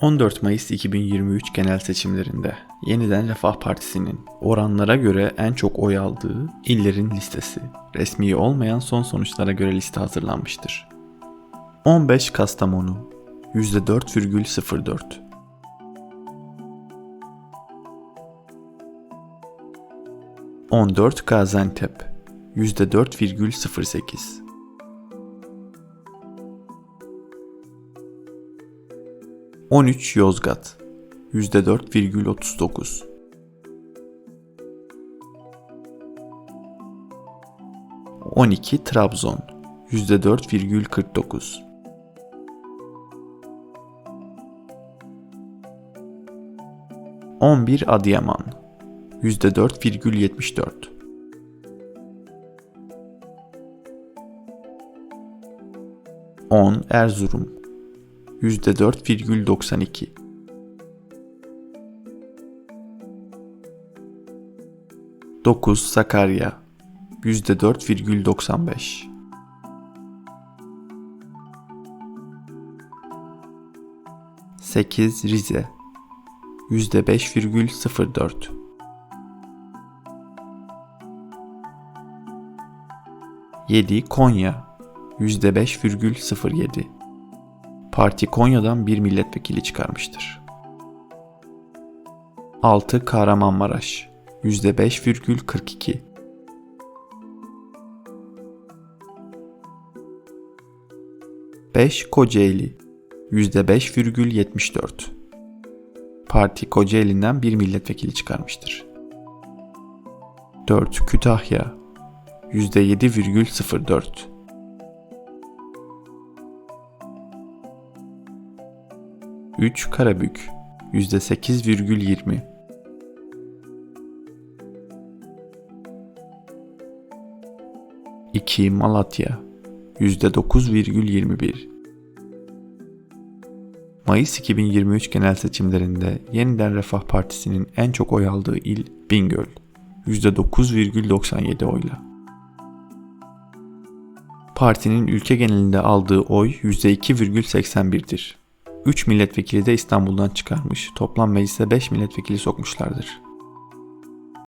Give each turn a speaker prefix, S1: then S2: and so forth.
S1: 14 Mayıs 2023 genel seçimlerinde Yeniden Refah Partisi'nin oranlara göre en çok oy aldığı illerin listesi, resmi olmayan son sonuçlara göre liste hazırlanmıştır. 15 Kastamonu %4,04 14 Gaziantep %4,08 13 Yozgat %4,39 12 Trabzon %4,49 11 Adıyaman %4,74 10 Erzurum %4,92 9 Sakarya %4,95 8 Rize %5,04 7 Konya %5,07 Parti Konya'dan bir milletvekili çıkarmıştır. 6 Kahramanmaraş %5,42 5 Kocaeli %5,74 Parti Kocaeli'nden bir milletvekili çıkarmıştır. 4 Kütahya %7,04 3 Karabük %8,20 2 Malatya %9,21 Mayıs 2023 genel seçimlerinde Yeniden Refah Partisi'nin en çok oy aldığı il Bingöl %9,97 oyla. Partinin ülke genelinde aldığı oy %2,81'dir. 3 milletvekili de İstanbul'dan çıkarmış, toplam meclise 5 milletvekili sokmuşlardır.